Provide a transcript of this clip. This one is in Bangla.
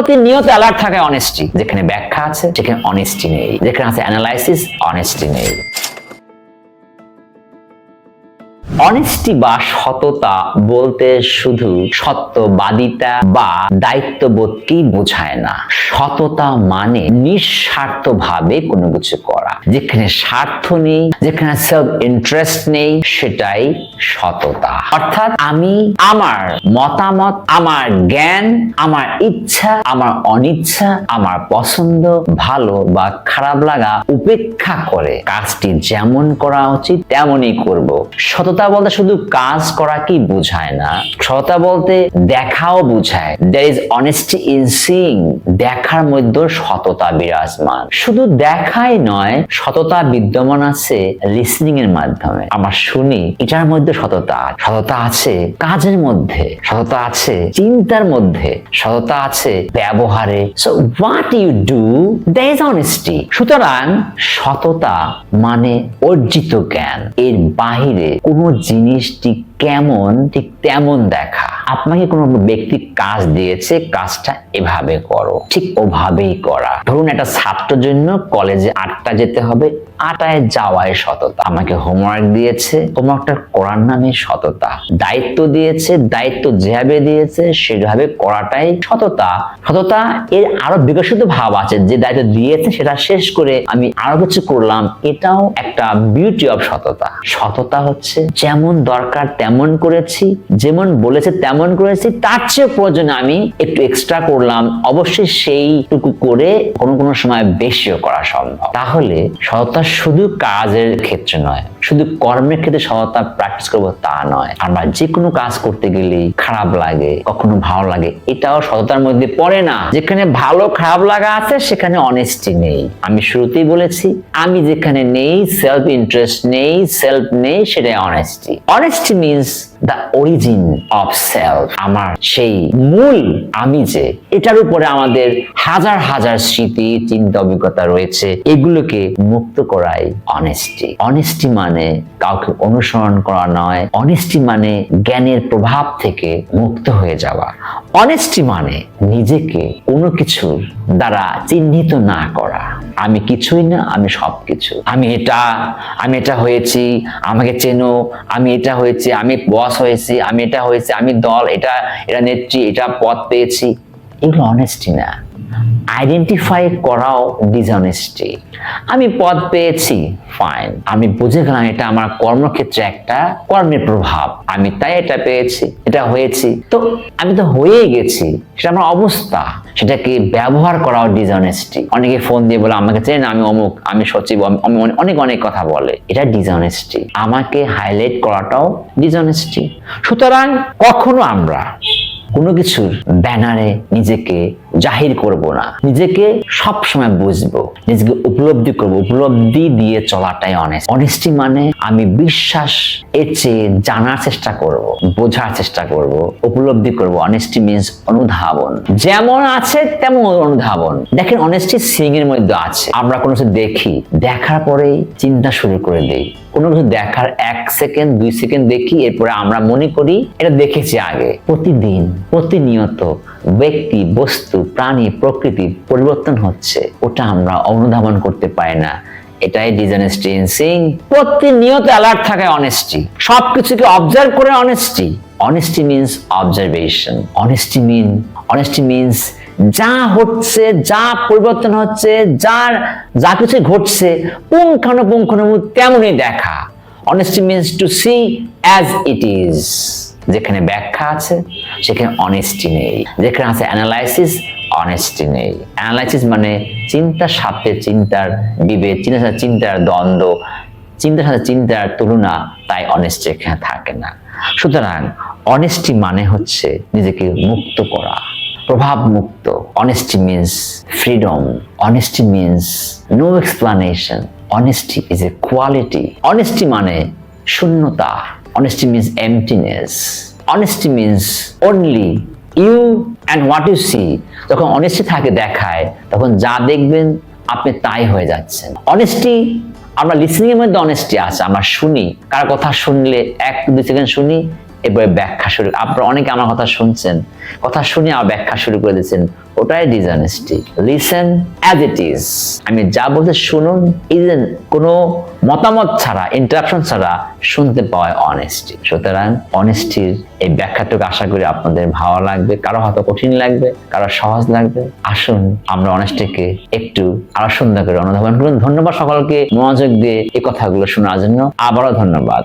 প্রতিনিয়ত অ্যালার্ট থাকে অনেস্টি যেখানে ব্যাখ্যা আছে সেখানে অনেস্টি নেই, যেখানে আছে অ্যানালাইসিস অনেস্টি নেই। অনেস্টি বা সততা বলতে শুধু সত্যবাদিতা বা দায়িত্ববোধকেই বোঝায় না। সততা মানে নিঃস্বার্থভাবে কোনো কিছু করা। যেখানে স্বার্থ নেই, যেখানে সেলফ ইন্টারেস্ট নেই, সেটাই সততা। অর্থাৎ আমি আমার মতামত, আমার জ্ঞান, আমার ইচ্ছা, আমার অনিচ্ছা, আমার পছন্দ, ভালো বা খারাপ লাগা উপেক্ষা করে কাজটি যেমন করা উচিত, তেমনই করব। সততা বলতে শুধু কাজ করা কি বোঝায় না, সততা বলতে দেখাও বোঝায়। There is honesty in seeing দেখার মধ্যে সততা বিরাজমান। শুধু দেখাই নয়, সততা বিদ্যমান আছে লিসনিং এর মাধ্যমে। আমরা শুনি, এটার মধ্যে সততা সততা আছে কাজের মধ্যে, সততা আছে চিন্তার মধ্যে, সততা আছে ব্যবহারে। So what you do there is honesty সুতরাং সততা মানে অর্জিত জ্ঞান। এর বাহিরে কোনো জিনিসটি কেমন, ঠিক তেমন দেখা। আপনাকে কোনো ব্যক্তি কাজ দিয়েছে, কাজটা এভাবে করো, ঠিক ওভাবেই করা। ধরুন একটা ছাত্রের জন্য কলেজে আটটা যেতে হবে, আটায় যাওয়ায় সততা। আমাকে হোমওয়ার্ক দিয়েছে হোমওয়ার্কটা করার নামে সততা। দায়িত্ব দিয়েছে, দায়িত্ব যেভাবে দিয়েছে, সেভাবে করাটাই সততা। সততা এর আরও বিকশিত ভাব আছে, যে দায়িত্ব দিয়েছে সেটা শেষ করে আমি আরও কিছু করলাম, এটাও একটা বিউটি অফ সততা। সততা হচ্ছে যেমন দরকার তেমন করেছি, যেমন বলেছে তেমন করেছি, তার চেয়ে প্রয়োজনে আমি একটু এক্সট্রা করলাম। অবশ্যই সেইটুকু করে কোনো কোনো সময় বেশিও করা সম্ভব। তাহলে সততা শুধু কাজের ক্ষেত্রে নয় শুধু কর্মের ক্ষেত্রে সততা প্র্যাকটিস করব তা নয়, আমরা যে কোনো কাজ করতে গেলেই খারাপ লাগে, কখনো ভালো লাগে, এটাও সততার মধ্যে পড়ে না। যেখানে ভালো খারাপ লাগা আছে, সেখানে অনেস্টি নেই। আমি শুরুতেই বলেছি, আমি যেখানে নেই সেলফ ইন্টারেস্ট নেই সেলফ নেই, সেটাই honesty honesty means the origin of self আমার সেই মূল আমি যে, এটার উপরে আমাদের হাজার হাজার স্মৃতি, চিন্তা অভিজ্ঞতা রয়েছে, এগুলোকে মুক্ত করাই অনেস্টি অনেস্টি মানে কাউকে অনুসরণ করা নয়। অনেস্টি মানে জ্ঞানের প্রভাব থেকে মুক্ত হয়ে যাওয়া। অনেস্টি মানে নিজেকে কোনো কিছুর দ্বারা চিহ্নিত না করা। আমি কিছুই না, আমি সবকিছু। আমি এটা আমি এটা হয়েছি, আমাকে চেনো, আমি এটা হয়েছি, আমি বস হয়েছি, আমি এটা হয়েছি, আমি দল, এটা এটা নেত্রী, এটা পদ পেয়েছি। এগুলো অনেস্টি না। আইডেন্টিফাই করাও ডিসঅনেস্টি আমি পদ পেয়েছি ফাইন আমি বুঝে গেলাম এটা আমার কর্মক্ষেত্রে একটা কর্মের প্রভাব। আমি তাই এটা পেয়েছি, এটা হয়েছি। তো আমি তো হয়েই গেছি, সেটা আমার অবস্থা। সেটাকে ব্যবহার করাও ডিসঅনেস্টি অনেকে ফোন দিয়ে বলে, আমাকে চেন আমি অমুক, আমি সচিব, আমি- অনেক অনেক কথা বলে। এটা ডিসঅনেস্টি আমাকে হাইলাইট করাটাও ডিসঅনেস্টি সুতরাং কখনো আমরা কোনো কিছুর ব্যানারে নিজেকে জাহির করব না। নিজেকে সব সময় বুঝব, নিজেকে উপলব্ধি করব। উপলব্ধি দিয়ে চলাটাই অনেস্ট অনেস্টি মানে আমি বিশ্বাস এর জানার চেষ্টা করব, বোঝার চেষ্টা করব, উপলব্ধি করব। অনেস্টি মিনস অনুধাবন। যেমন আছে, তেমন অনুধাবন। দেখেন অনেস্টি সিং এর মধ্যে আছে। আমরা কোনো দেখি, দেখার পরেই চিন্তা শুরু করে দেই। কোনো কিছু দেখার এক সেকেন্ড, দুই সেকেন্ড দেখি, এরপরে আমরা মনে করি এটা দেখেছি আগে। প্রতিদিন, প্রতিনিয়ত ব্যক্তি, বস্তু, প্রাণী, প্রকৃতি পরিবর্তন হচ্ছে। ওটা আমরা অনুধাবন করতে পারি না। এটাই ডিসঅনেস্টি ইন সিং প্রতিনিয়ত অ্যালার্ট থাকে অনেস্টি সবকিছুকে অবজার্ভ করে honesty honesty means observation honesty mean honesty means যা হচ্ছে, যা পরিবর্তন হচ্ছে, যার যা কিছু ঘটছে, পুঙ্খানুপুঙ্খানুপুঙ্খ তেমনই দেখা। Honesty means to see as it is যেখানে ব্যাখ্যা আছে, সেখানে অনেস্টি নেই। যেখানে আছে অ্যানালাইসিস অনেস্টি নেই। অ্যানালাইসিস মানে চিন্তার সাথে চিন্তার বিবেক চিন্তার সাথে চিন্তার দ্বন্দ্ব। চিন্তার সাথে চিন্তার তুলনা, তাই অনেস্টি এখানে থাকে না। সুতরাং অনেস্টি মানে হচ্ছে নিজেকে মুক্ত করা। প্রভাব মুক্ত honesty means freedom honesty means no explanation honesty is a quality honesty মানে শূন্যতা honesty means emptiness honesty means only you and what you see যখন অনেস্টি থাকে দেখায়, তখন যা দেখবেন আপনি তাই হয়ে যাচ্ছেন। অনেস্টি আমরা লিসনিং এর মধ্যে অনেস্টি আছে, আমরা শুনি। কার কথা শুনলে এক দুই সেকেন্ড শুনি এবারে ব্যাখ্যা শুরু আপনারা অনেকে আমার কথা শুনছেন। কথা শুনে আমার ব্যাখ্যা শুরু করে দিয়েছেন ওটাই dishonesty listen as it is আমি যা বলতে শুনুন ইজেন কোনো মতামত ছাড়া ইন্টারাকশন ছাড়া শুনতে পাওয়া অনেস্টি সুতরাং অনেস্টির এই ব্যাখ্যাটুকু আশা করি আপনাদের ভালো লাগবে, কারও হয়তো কঠিন লাগবে, কারও সহজ লাগবে। আসুন, আমরা অনেস্টিকে একটু আরও সুন্দর করে অনুধাবন করুন। ধন্যবাদ সকলকে মনোযোগ দিয়ে এই কথাগুলো শোনার জন্য। আবারও ধন্যবাদ।